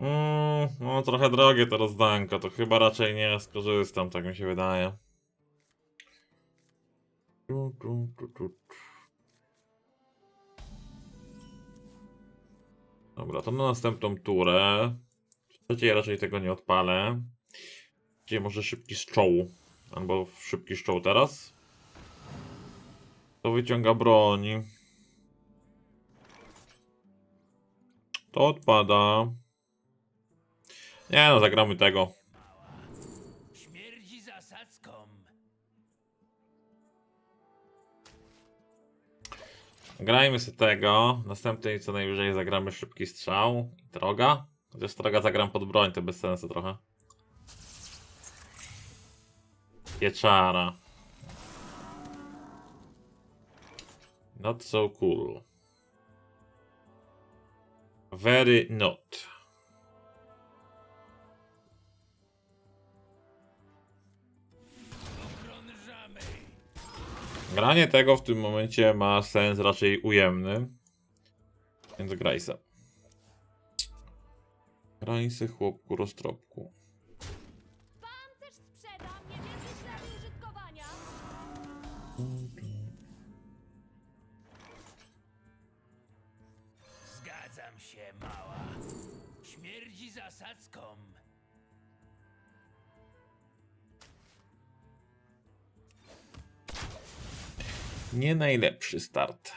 Mm, no trochę drogie to rozdanko, to chyba raczej nie skorzystam, tak mi się wydaje. Dobra, to na następną turę. W trzeciej raczej tego nie odpalę. Gdzie może szybki strzał. Albo szybki strzał teraz. To wyciąga broń. To odpada. Nie no, zagramy tego. Śmierdzi zasadzką! Grajmy sobie tego. Następnej co najwyżej zagramy szybki strzał. I droga. Chociaż droga zagram pod broń, to bez sensu trochę. Pieczara. Not so cool. Very not. Granie tego w tym momencie ma sens raczej ujemny. Więc graj se. Graj chłopku roztropku. Nie najlepszy start.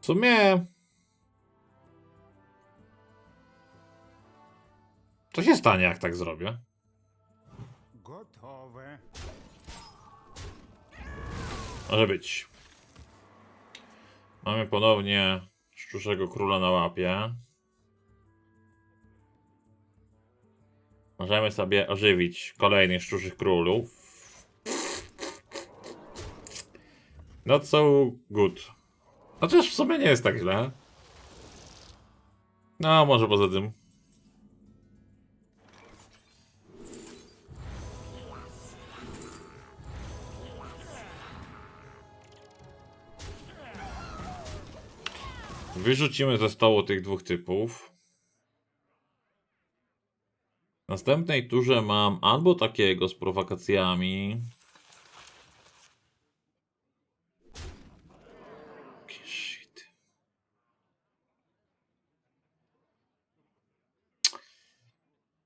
W sumie. Co się stanie, jak tak zrobię? Gotowe. Może być. Mamy ponownie szczurzego króla na łapie. Możemy sobie ożywić kolejnych szczurzych królów. Not so good. Chociaż w sumie nie jest tak źle. No, może poza tym. Wyrzucimy ze stołu tych dwóch typów. W następnej turze mam albo takiego z prowokacjami.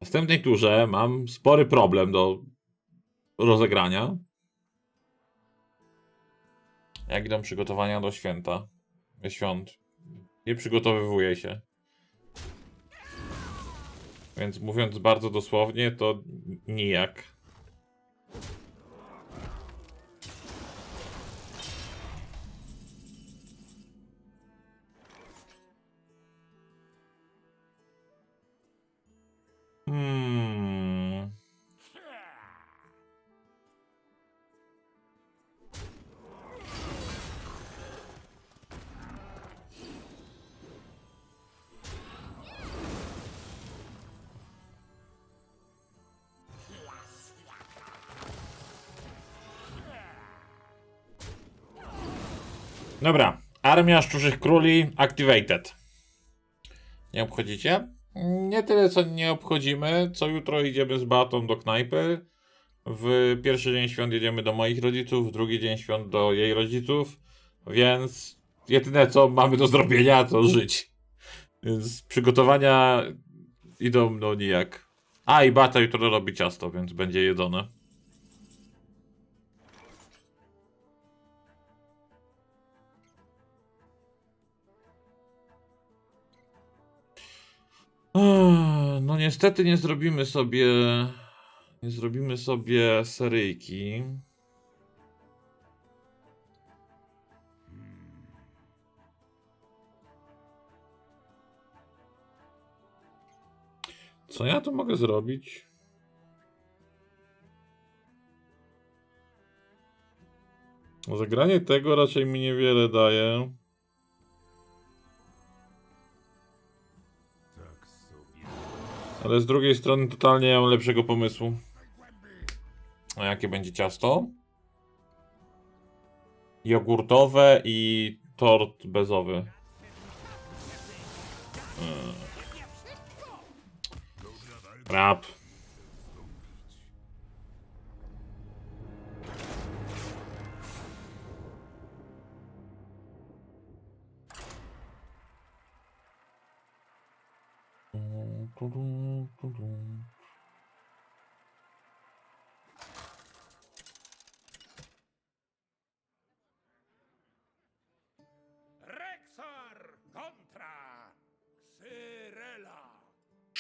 W następnej turze mam spory problem do rozegrania. Jak idą przygotowania do święta? Świąt. Nie przygotowywuje się. Więc mówiąc bardzo dosłownie, to nijak. Dobra, armia szczurzych króli activated. Nie obchodzicie? Nie tyle co nie obchodzimy, co jutro idziemy z Batą do knajpy. W pierwszy dzień świąt jedziemy do moich rodziców, w drugi dzień świąt do jej rodziców, więc jedyne co mamy do zrobienia to żyć. Więc przygotowania idą no nijak. A i Bata jutro robi ciasto, więc będzie jedzone. No niestety nie zrobimy sobie nie zrobimy sobie seryjki. Co ja tu mogę zrobić? Zagranie tego raczej mi niewiele daje. Ale z drugiej strony totalnie nie mam lepszego pomysłu. A jakie będzie ciasto? Jogurtowe i tort bezowy. Hmm. Rap.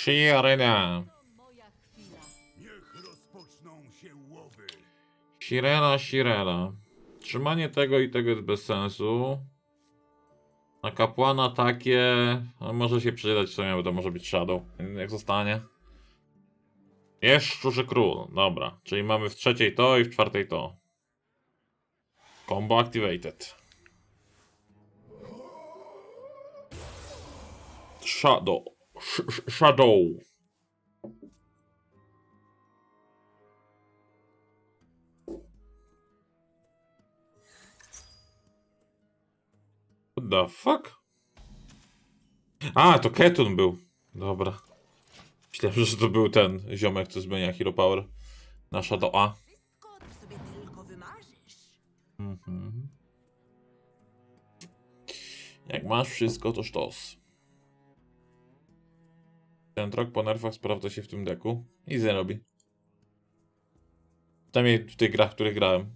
Chwila. Niech rozpoczną się łowy. Sirena, Sirena. Trzymanie tego i tego jest bez sensu. Na kapłana takie. No, może się przydać w sumie, bo to może być Shadow. Jak zostanie. Jest szczurzy król. Dobra. Czyli mamy w trzeciej to i w czwartej to. Combo activated. Shadow. Sh sh shadow. What the fuck? A, to Ketun był. Dobra. Myślałem, że to był ten ziomek, co zmienia Hero Power na Shadow A. Mhm. Jak masz wszystko, to sztos. Ten trok po nerfach sprawdza się w tym deku i zrobi. Przynajmniej w tych grach, w których grałem.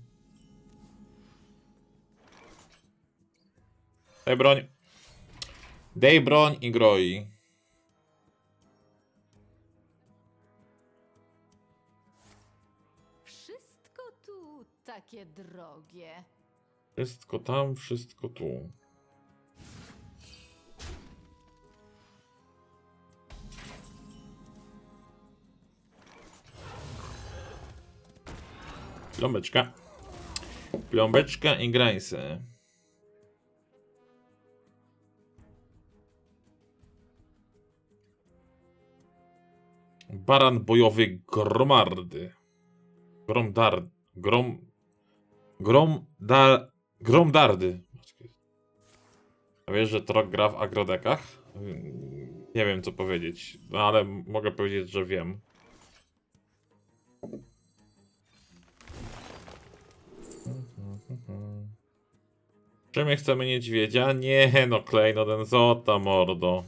Daj broń. Dej broń i groi. Wszystko tu takie drogie. Wszystko tam, wszystko tu. Pląbeczka. Pląbeczka i grajsy. Baran bojowy Gromardy. Gromdar... Grom... Gromdar... Gromdardy. A wiesz, że Trok gra w agrodekach? Nie wiem, co powiedzieć. No ale mogę powiedzieć, że wiem. Czy my chcemy niedźwiedzia? Nie, no Klej, no ten zota, mordo.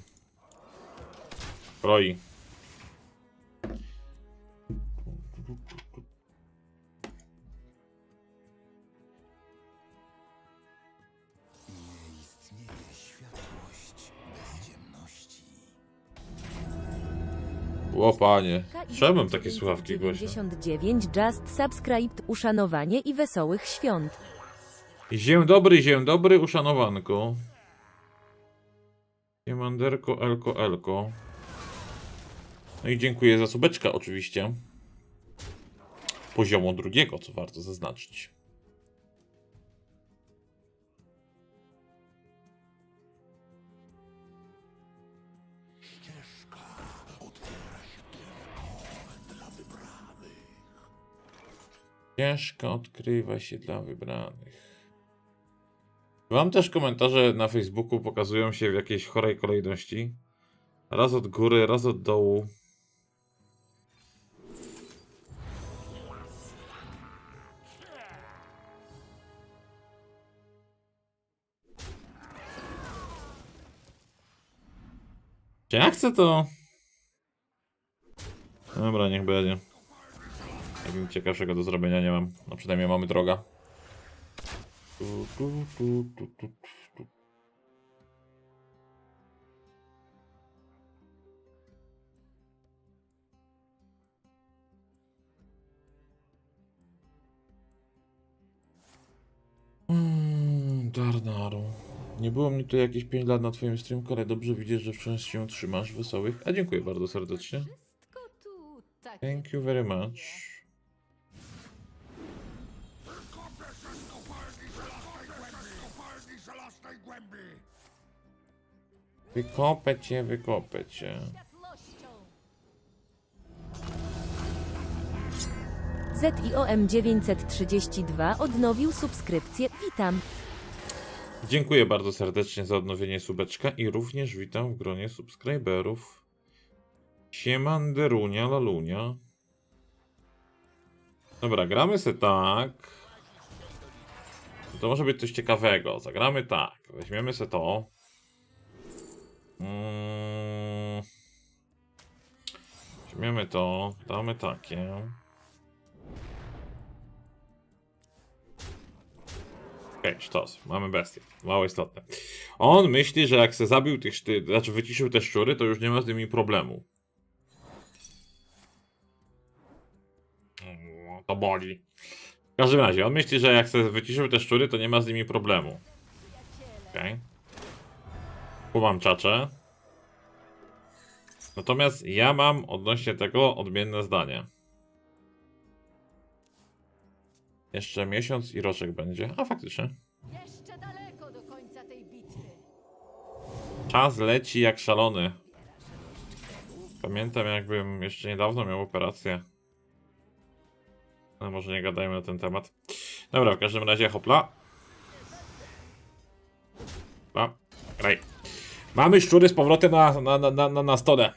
Kroi. O panie, czemu mam takie słuchawki głośne? 99 Just Subscribed, uszanowanie i wesołych świąt. Dzień dobry, dzień dobry, uszanowanko. Siemanderko, elko, elko. No i dziękuję za subeczka oczywiście. Poziomu drugiego, co warto zaznaczyć. Ścieżka odkrywa się dla wybranych. Mam też komentarze na Facebooku, pokazują się w jakiejś chorej kolejności. Raz od góry, raz od dołu. Czy ja chcę to? Dobra, niech będzie. Jakby ciekawszego do zrobienia nie mam. No przynajmniej mamy droga. Tu, tu, tu, tu, tu, tu. Mm, Darnaru. Nie było mnie tu jakieś 5 lat na twoim streamku, ale dobrze widzieć, że wciąż się trzymasz wesołych. A dziękuję bardzo serdecznie. Wszystko tu takie Thank you very much. Wykopę cię, wykopę cię. światłością. ZIOM 932 odnowił subskrypcję. Witam. Dziękuję bardzo serdecznie za odnowienie subeczka i również witam w gronie subskryberów. Siemanderunia lalunia. Dobra, gramy se tak. To może być coś ciekawego. Zagramy tak. Weźmiemy se to. Mm. Weźmiemy to. Damy takie. Okej, sztos. Mamy bestię. Mało istotne. On myśli, że jak se zabił tych szty... Znaczy wyciszył te szczury, to już nie ma z nimi problemu. Mm, To boli. W każdym razie, on myśli, że jak se wyciszył te szczury, to nie ma z nimi problemu. Okej. Tu mam czacze. Natomiast ja mam odnośnie tego odmienne zdanie. Jeszcze miesiąc i roczek będzie. A faktycznie. Jeszcze daleko do końca tej bitwy. Czas leci jak szalony. Pamiętam jakbym jeszcze niedawno miał operację. No może nie gadajmy na ten temat. Dobra, w każdym razie hopla. Hopla. Graj. Mamy szczury z powrotem na, na, na, na, na stole.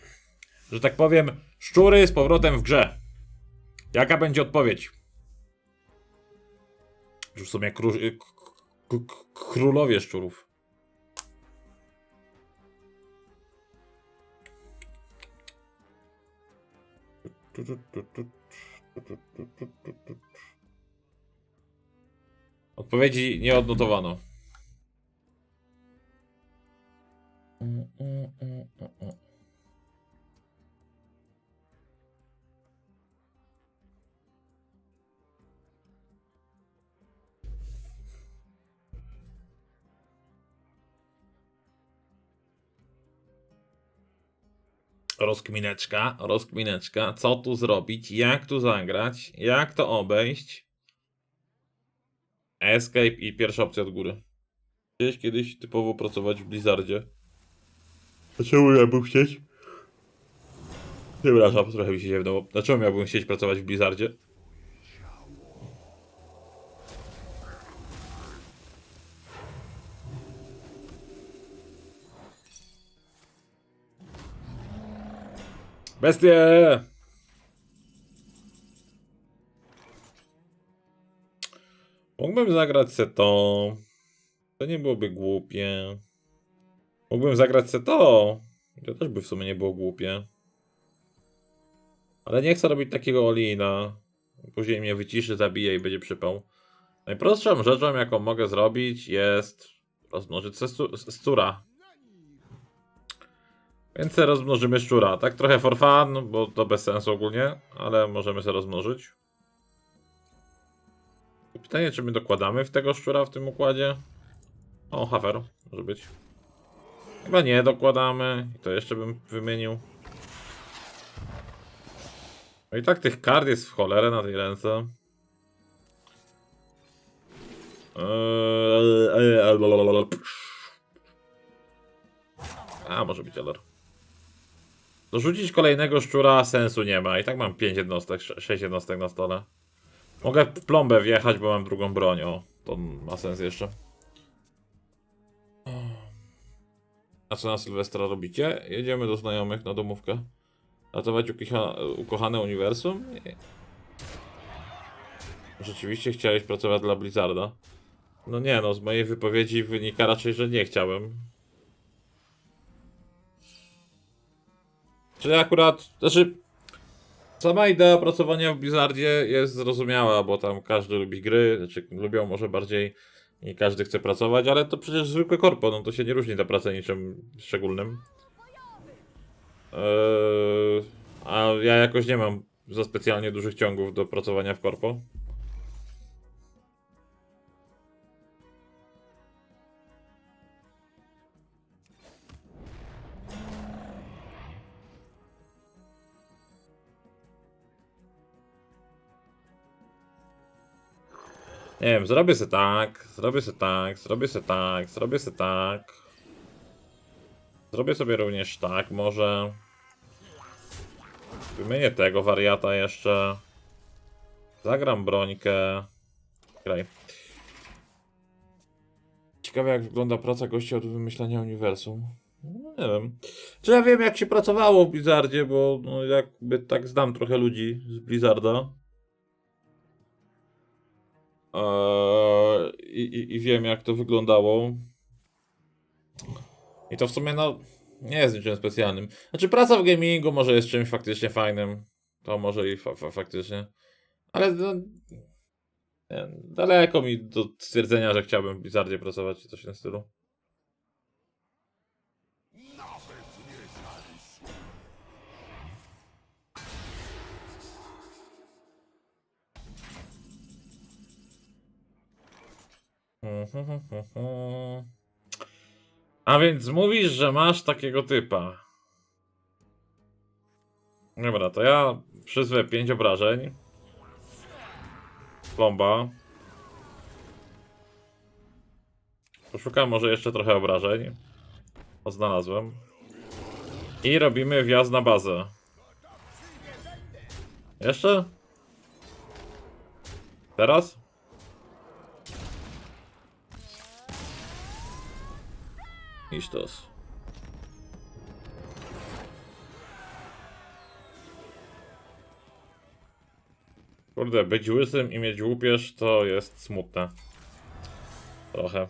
Że tak powiem, szczury z powrotem w grze. Jaka będzie odpowiedź? Już k- k- królowie szczurów. Odpowiedzi nie odnotowano. Rozkmineczka, rozkmineczka, co tu zrobić, jak tu zagrać, jak to obejść. Escape i pierwsza opcja od góry. Chciałeś kiedyś typowo pracować w Blizzardzie? Dlaczego miałbym chcieć? Przepraszam, trochę mi się ziewnęło. Dlaczego miałbym chcieć pracować w Blizzardzie? Bestie! Mógłbym zagrać se to. To nie byłoby głupie. Mógłbym zagrać se to. To też by w sumie nie było głupie. Ale nie chcę robić takiego Olina. Później mnie wyciszy, zabije i będzie przypał. Najprostszą rzeczą, jaką mogę zrobić, jest rozmnożyć se stu- s- stura. Więc rozmnożymy szczura. Tak trochę for fun, bo to bez sensu ogólnie, ale możemy se rozmnożyć. Pytanie, czy my dokładamy w tego szczura w tym układzie? O, hafer, może być. Chyba nie dokładamy. I to jeszcze bym wymienił. No i tak tych kart jest w cholerę na tej ręce. Eee, A, może być Eler. Dorzucić kolejnego szczura sensu nie ma. I tak mam 5 jednostek, 6 jednostek na stole. Mogę w plombę wjechać, bo mam drugą broń. O, to ma sens jeszcze. A co na Sylwestra robicie? Jedziemy do znajomych na domówkę. Ratować ukochane uniwersum? Rzeczywiście chciałeś pracować dla Blizzarda? No nie no, z mojej wypowiedzi wynika raczej, że nie chciałem. Czy akurat, znaczy sama idea pracowania w Blizzardzie jest zrozumiała, bo tam każdy lubi gry, znaczy lubią może bardziej i każdy chce pracować, ale to przecież zwykłe korpo, no to się nie różni ta praca niczym szczególnym. Eee, a ja jakoś nie mam za specjalnie dużych ciągów do pracowania w korpo. Nie wiem, zrobię se tak, zrobię se tak, zrobię se tak, zrobię se tak. Zrobię sobie również tak, może. Wymienię tego wariata jeszcze. Zagram brońkę. Graj. Ciekawe jak wygląda praca gościa od wymyślania uniwersum. No, nie wiem. Czy ja wiem jak się pracowało w Blizzardzie, bo no, jakby tak znam trochę ludzi z Blizzarda. Eee, i, i, wiem jak to wyglądało. I to w sumie no nie jest niczym specjalnym. Znaczy praca w gamingu może jest czymś faktycznie fajnym. To może i fa fa faktycznie. Ale no, daleko mi do stwierdzenia, że chciałbym w Blizzardzie pracować coś w tym stylu. A więc mówisz, że masz takiego typa. Dobra, to ja przyzwę 5 obrażeń. Plomba. Poszukam może jeszcze trochę obrażeń. O, znalazłem. I robimy wjazd na bazę. Jeszcze? Teraz? I sztos. Kurde, być łysym i mieć łupież to jest smutne. Trochę.